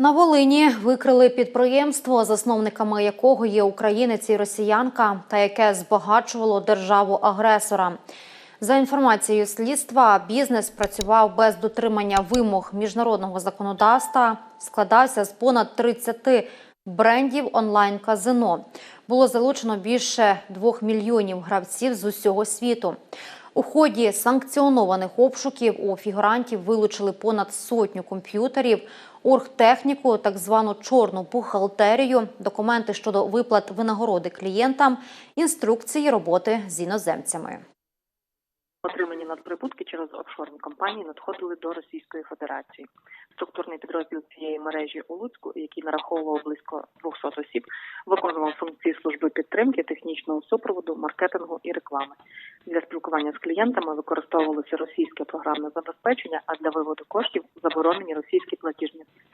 На Волині викрили підприємство, засновниками якого є українець і росіянка, та яке збагачувало державу-агресора. За інформацією слідства, бізнес працював без дотримання вимог міжнародного законодавства, складався з понад 30 брендів онлайн-казино. Було залучено більше 2 мільйонів гравців з усього світу. У ході санкціонованих обшуків у фігурантів вилучили понад сотню комп'ютерів, оргтехніку, так звану чорну бухгалтерію, документи щодо виплат винагороди клієнтам, інструкції роботи з іноземцями. Отримані надприбутки через офшорні компанії надходили до Російської Федерації. Структурний підрозділ цієї мережі у Луцьку, який нараховував близько 200 осіб, виконував функції служби підтримки, технічного супроводу, маркетингу і реклами. Для спілкування з клієнтами використовувалося російське програмне забезпечення, а для виводу коштів заборонені російські платіжні системи.